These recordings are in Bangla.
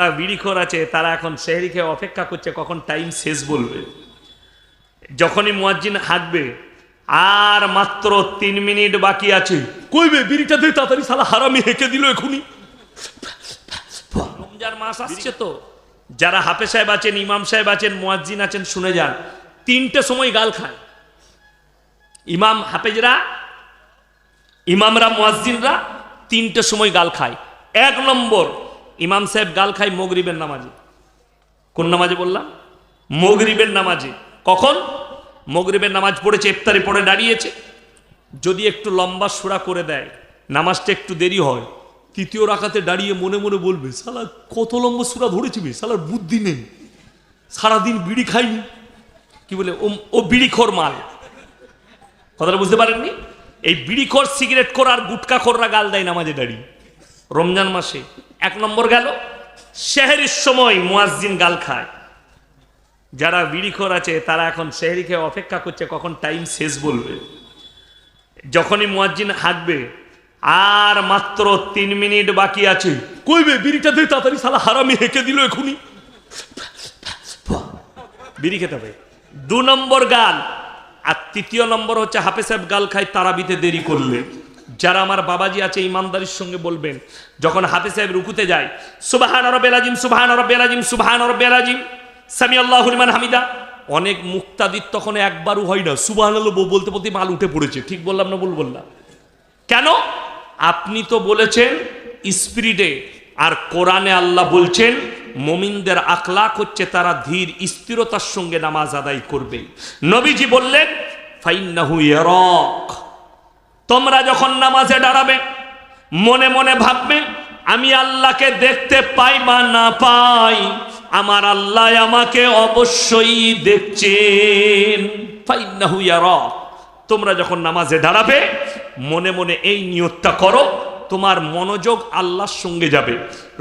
যারা বিড়িখোর আছে তারা এখন সেহরি খেয়ে অপেক্ষা করছে কখন টাইম শেষ বলবে। যখনই মুয়াজ্জিন হাঁকবে আর মাত্র তিন মিনিট বাকি আছে। কইবে বিড়িটা দে তাড়াতাড়ি সালা হারামি হেঁকে দিল এখনই রমজান মাস আসছে তো। যারা হাফে সাহেব আছেন ইমাম সাহেব আছেন মুয়াজ্জিন আছেন শুনে যান। তিনটে সময় গাল খায়। ইমাম হাফেজরা ইমামরা মুয়াজ্জিনরা তিনটে সময় গাল খায়। এক নম্বর ইমাম সাহেব গাল খায় মগরিবের নামাজে। কোন নামাজে বললাম? মগরিবের নামাজে। কখন? মগরিবের নামাজ পড়েছে, ইফতারি পড়ে দাঁড়িয়েছে। যদি একটু লম্বা সুরা করে দেয়, নামাজটা একটু দেরি হয়, তৃতীয় রাখাতে দাঁড়িয়ে মনে মনে বলবে, সালা, কত লম্বা সুরা ধরেছি বে, সালার বুদ্ধি নেই। সারাদিন বিড়ি খাইনি। কি বলে ও বিড়িখোর মাল। কথাটা বুঝতে পারেননি? এই বিড়িখোর, সিগারেট খোর আর গুটকা খোররা গাল দেয় নামাজে দাঁড়িয়ে। রমজান মাসে এক নম্বর গেল শেহরির সময় মুয়াজ্জিন গাল খায়। যারা বিড়িখোর আছে, তারা এখন শেহরি খেয়ে অপেক্ষা করছে, কখন টাইম শেষ বলবে। যখনই মুয়াজ্জিন হাঁকবে আর মাত্র তিন মিনিট বাকি আছে। কইবে, বিড়িটা দে তাড়াতাড়ি সালা হারামি হেঁকে দিল এখনই বিড়ি খেতে হবে। দু নম্বর গাল, আর তৃতীয় নম্বর হচ্ছে হাফে সাহেব গাল খায়, তারাবিতে দেরি করলে। যারা আমার বাবাজি আছে, ইমানদারির সঙ্গে বলবেন, যখন হাতে সাহেব রুকুতে যায়, সুবাহান রব্বেল আজিম সুবাহান রব্বেল আজিম সুবাহান রব্বেল আজিম সামি আল্লাহ হুলিমান হামিদা, অনেক মুক্তাদির তখন একবারও হয় না সুবাহান বলতে বলতে মাল উঠে পড়েছে, ঠিক বললাম না বল বললাম? কেন? আপনি তো বলেছেন, স্পিরিটে, আর কোরআনে আল্লাহ বলছেন, মমিনদের আখলাক হচ্ছে তারা ধীর স্থিরতার সঙ্গে নামাজ আদায় করবে। নবীজি বললেন, ফাইন্নাহু ইয়ারাক। তোমরা যখন নামাজে দাঁড়াবে, মনে মনে ভাববে, আমি আল্লাহকে দেখতে পাই বা না পাই, আমার আল্লাহ আমাকে অবশ্যই দেখছেন। তোমরা যখন নামাজে দাঁড়াবে, মনে মনে এই নিয়তটা করো, তোমার মনোযোগ আল্লাহর সঙ্গে যাবে।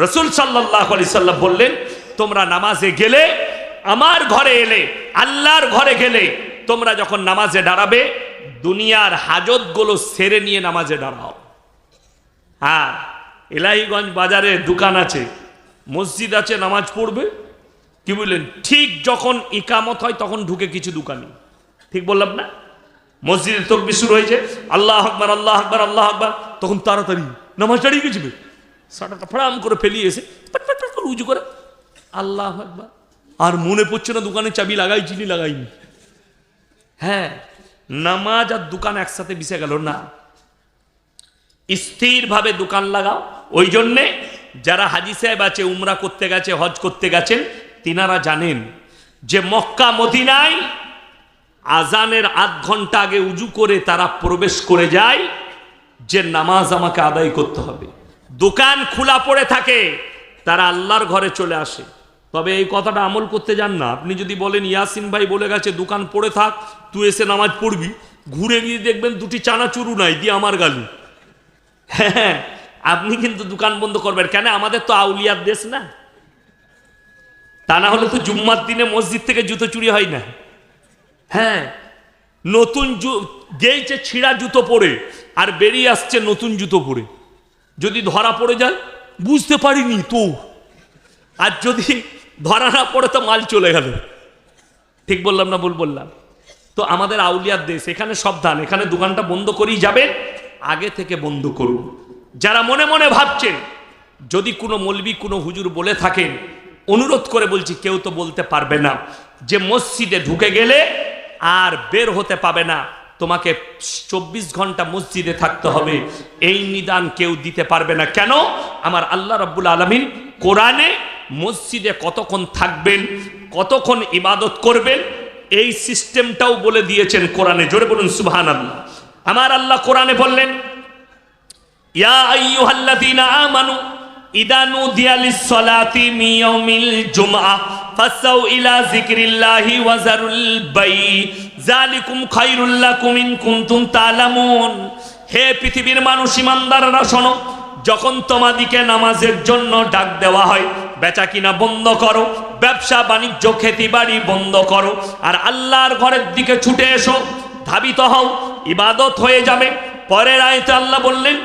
রসুল সাল্লাহ আলি বললেন, তোমরা নামাজে গেলে, আমার ঘরে এলে, আল্লাহর ঘরে গেলে, তোমরা যখন নামাজে দাঁড়াবে দুনিয়ার হাজতগুলো সেরে নিয়ে নামাজে দাঁড়াও। হ্যাঁ এলাহিগঞ্জ বাজারে দোকান আছে, মসজিদ আছে, নামাজ পড়বে। কি বললেন? ঠিক যখন ইকামত হয় তখন ঢুকে কিছু দোকানি। ঠিক বললাম না? মসজিদে তকবি শুরু হয়েছে, আল্লাহ আকবর আল্লাহ আকবর আল্লাহ আকবর। তখন তাড়াতাড়ি নামাজ দাঁড়িয়ে গেছিবে সাটাটা ফড়াম করে ফেলিয়ে এসে উঁচু করে আল্লাহ আকবর। আর মনে পড়ছে না দোকানে চাবি লাগাইছি নি লাগাইনি। হ্যাঁ নামাজ আর দোকান একসাথে মিশে গেল না। স্থিরভাবে দোকান লাগাও। ওই জন্যে যারা হাজি সাহেব আছে, উমরা করতে গেছে, হজ করতে গেছেন, তিনারা জানেন যে মক্কা, মদিনায় আজানের আধ ঘণ্টা আগে উজু করে তারা প্রবেশ করে যায় যে নামাজ আমাকে আদায় করতে হবে। দোকান খোলা পড়ে থাকে, তারা আল্লাহর ঘরে চলে আসে। তবে এই কথাটা আমল করতে যান না। আপনি যদি বলেন, ইয়াসিন ভাই বলে গেছে, দোকান পড়ে থাক, তুই এসে নামাজ পড়বি। ঘুরে গিয়ে দেখবেন দুটি চানাচুরু নাই, দিয়ে আমার গালু। হ্যাঁ আপনি কিন্তু দোকান বন্ধ করবেন। কেন? আমাদের তো আউলিয়ার দেশ না। তা না হলে তো জুম্মার দিনে মসজিদ থেকে জুতো চুরি হয় না। হ্যাঁ নতুন গেইছে ছিঁড়া জুতো পরে, আর বেরিয়ে আসছে নতুন জুতো পরে। যদি ধরা পড়ে যায়, বুঝতে পারিনি তো। আর যদি ধরা না পড়ে তো মাল চলে গেল। ঠিক বললাম না ভুল বললাম? তো আমাদের আউলিয়ার দেশ, এখানে সাবধান, এখানে দোকানটা বন্ধ করেই যাবে আগে থেকে বন্ধ করুন। যারা মনে মনে ভাবছেন, যদি কোনো মলবি, কোনো হুজুর বলে থাকেন, অনুরোধ করে বলছি, কেউ তো বলতে পারবে না। যে মসজিদে ঢুকে গেলে আর বের হতে পাবে না। তোমাকে চব্বিশ ঘণ্টা মসজিদে থাকতে হবে। এই নিদান কেউ দিতে পারবে না। কেন? আমার আল্লাহ রব্বুল আলমিন কোরআনে মসজিদে কতক্ষণ থাকবেন, কতক্ষণ ইবাদত করবেন, এই সিস্টেমটাও বলে দিয়েছেন কোরআনে। জোরে বলুন সুবহান আল্লাহ আমার আল্লাহ কোরআনে বললেন, ইয়া আমানু, ইদা নুদিয়া লিস-সালাতি মিন ইয়াউমিল জুমআ, ফাসাউ ইলা তা'লামুন হে পৃথিবীর মানুষ, ইমানদাররা শোনো, যখন তোমাদিকে নামাজের জন্য ডাক দেওয়া হয় বেচা কিনা বন্ধ করো, ব্যবসা বাণিজ্য খেতি বাড়ি বন্ধ করো, আর আল্লাহর ঘরের দিকে ছুটে এসো, ধাবিত হও, ইবাদত হয়ে যাবে। পরের আয়তে আল্লাহ বললেন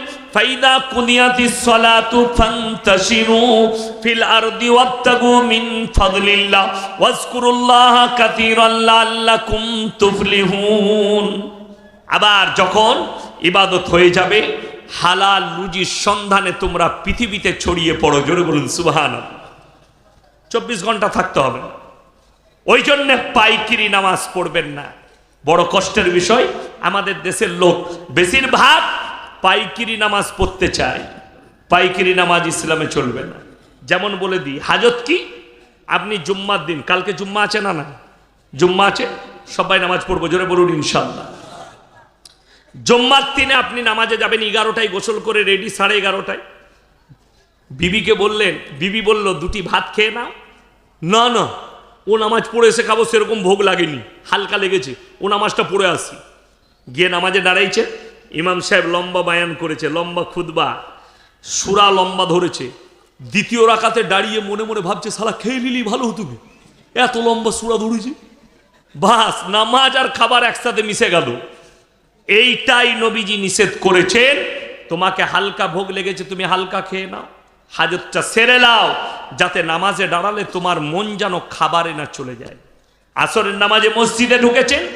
আবার যখন ইবাদত হয়ে যাবে, হালাল রুজির সন্ধানে তোমরা পৃথিবীতে ছড়িয়ে পড়ো, জোরে বলুন, সুবহানাল্লাহ। চব্বিশ ঘণ্টা থাকতে হবে। ওই জন্য পাইকিরি নামাজ পড়বেন না। বড় কষ্টের বিষয়, আমাদের দেশের লোক বেশিরভাগ পাইকিরি নামাজ পড়তে চায়। পাইকিরি নামাজ ইসলামে চলবে না। যেমন বলে দিই, হাজত কি? আপনি জুম্মার দিন, কালকে জুম্মা আছে না না জুম্মা আছে? সবাই নামাজ পড়ব, জোরে বলুন ইনশাল্লাহ জুম্মার দিনে আপনি নামাজে যাবেন, এগারোটায় গোসল করে রেডি, সাড়ে এগারোটায়। বিবিকে বললেন, বিবি বলল, দুটি ভাত খেয়ে নাও। না না, ও নামাজ পড়ে এসে খাব সেরকম ভোগ লাগেনি, হালকা লেগেছে, ও নামাজটা পড়ে আসি। গিয়ে নামাজে দাঁড়াইছে, ইমাম সাহেব লম্বা বায়ান করেছে, লম্বা খুদবা সুরা লম্বা ধরেছে, দ্বিতীয় রাকাতে দাঁড়িয়ে মনে মনে ভাবছে, সালা খেয়ে নিলি, ভালো হতো এত লম্বা সুরা ধরেছে? বাস, নামাজ আর খাবার একসাথে মিশে গেল। এইটাই নবীজি নিষেধ করেছেন, তোমাকে হালকা ভোগ লেগেছে, তুমি হালকা খেয়ে নাও। হাজতটা সেরে লাও যাতে নামাজে দাঁড়ালে তোমার মন যেন খাবারে না চলে যায়। আসরের নামাজে মসজিদে ঢুকেছেন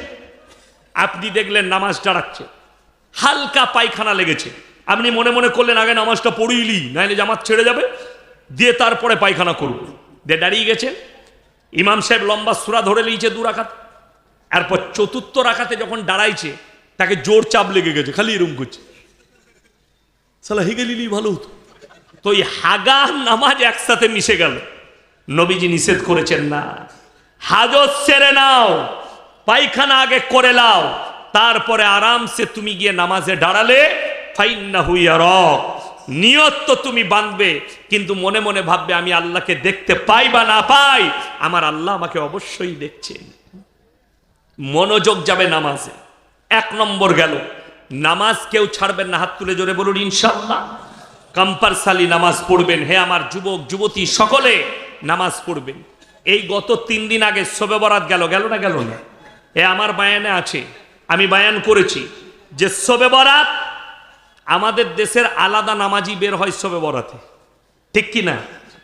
আপনি দেখলেন নামাজ দাঁড়াচ্ছে। হালকা পায়খানা লেগেছে। আপনি মনে মনে করলেন, আগে নামাজটা পড়িলি, নাইলে জামাত ছেড়ে যাবে। দিয়ে তারপরে পায়খানা করব। দিয়ে দাঁড়িয়ে গেছেন ইমাম সাহেব লম্বা সুরা ধরে নিয়েছে দু রাখাত এরপর চতুর্থ রাখাতে যখন দাঁড়াইছে, তাকে জোর চাপ লেগে গেছে, খালি এরম করছে। সালা হেগে নিলি ভালো হতো। তো এই হাগা নামাজ একসাথে মিশে গেল। নবীজি নিষেধ করেছেন না। হাজত সেরে নাও, পায়খানা আগে করে নাও তারপরে আরামসে তুমি গিয়ে নামাজে দাঁড়ালে ফাইন্না হুইয়া রক নিয়ত তো তুমি বাঁধবে কিন্তু মনে মনে ভাববে, আমি আল্লাহকে দেখতে পাই বা না পাই, আমার আল্লাহ আমাকে অবশ্যই দেখছেন। মনোযোগ যাবে নামাজে। এক নম্বর গেল, নামাজ কেউ ছাড়বেন না, হাত তুলে জোরে বলুন ইনশাল্লাহ কম্পালসারি নামাজ পড়বেন। হে আমার যুবক, যুবতী, সকলে নামাজ পড়বেন। এই গত তিন দিন আগে শোবে বরাত গেল গেল না গেল না? এ আমার বায়ানে আছে। আমি বায়ান করেছি যে শোবে বরাত আমাদের দেশের আলাদা নামাজি বের হয় শোবে বরাতে। ঠিক কি না?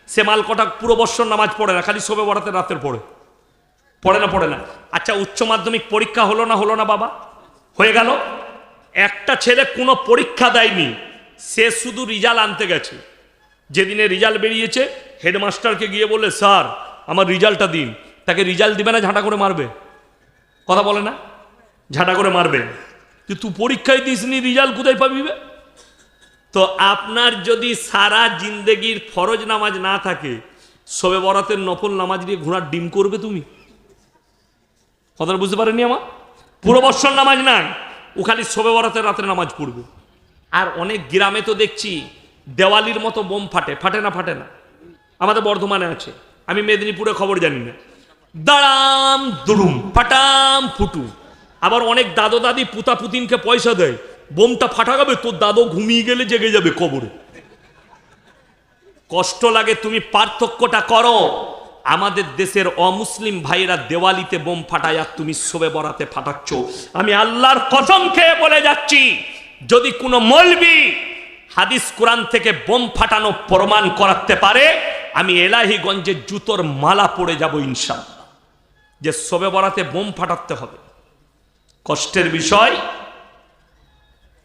সে মালকটা পুরো বৎসর নামাজ পড়ে না, খালি শোবে বরাতে রাতের পড়ে। পড়ে না পড়ে না? আচ্ছা উচ্চ মাধ্যমিক পরীক্ষা হলো না হলো না বাবা? হয়ে গেল? একটা ছেলে কোনো পরীক্ষা দেয়নি সে শুধু রিজাল্ট আনতে গেছে। যেদিনে রেজাল্ট বেরিয়েছে, হেডমাস্টারকে গিয়ে বলে স্যার, আমার রেজাল্টটা দিন। তাকে রেজাল্ট দিবে না, ঝাঁটা করে মারবে। কথা বলে না? ঝাঁটা করে মারবে। তুই পরীক্ষায় দিসনি রেজাল্ট কোথায় পাবিবে তো আপনার যদি সারা জিন্দেগির ফরজ নামাজ না থাকে সবে বরাতের নফল নামাজ দিয়ে ঘোড়ার ডিম করবে তুমি? কথাটা বুঝতে পারেনি আমার? পুরো বৎসর নামাজ নাই, ও খালি শোবে বরাতের রাতের নামাজ পড়বে। আর অনেক গ্রামে তো দেখছি দেওয়ালির মতো বোম ফাটে ফাটে না ফাটে না? আমাদের বর্ধমানে আছে। আমি মেদিনীপুরে খবর জানি না। দাঁড়াম, দুরুম, ফাটাম ফুটু আবার অনেক দাদো দাদি পুতা পুতিনকে পয়সা দেয়। বোমটা ফাটাগাবে তোর দাদো ঘুমিয়ে গেলে জেগে যাবে কবরে। কষ্ট লাগে, তুমি পার্থক্যটা করো। আমাদের দেশের অমুসলিম ভাইরা দেওয়ালিতে বোম ফাটায় আর তুমি শোবে বরাতে ফাটাচ্ছ। আমি আল্লাহর কসম খেয়ে বলে যাচ্ছি। যদি কোনো মলবি হাদিস কোরআন থেকে বোম ফাটানো প্রমাণ করাতে পারে, আমি এলাহিগঞ্জের জুতোর মালা পড়ে যাব ইনশাল্লাহ যে শোবে বরাতে বোম ফাটাতে হবে। কষ্টের বিষয়,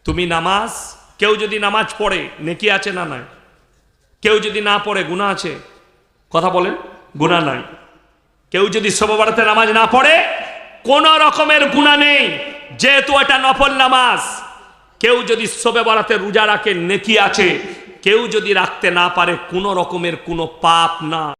তুমি নামাজ, কেউ যদি নামাজ পড়ে, নেকি আছে না নাই? কেউ যদি না পড়ে গুণা আছে? কথা বলেন গুণা নাই। কেউ যদি শোভবারাতে নামাজ না পড়ে, কোন রকমের গুণা নেই। যেহেতু এটা নফল নামাজ কেউ যদি সবে বরাতে রোজা রাখে, নেকি আছে। কেউ যদি রাখতে না পারে, কোনো রকমের কোনো পাপ না।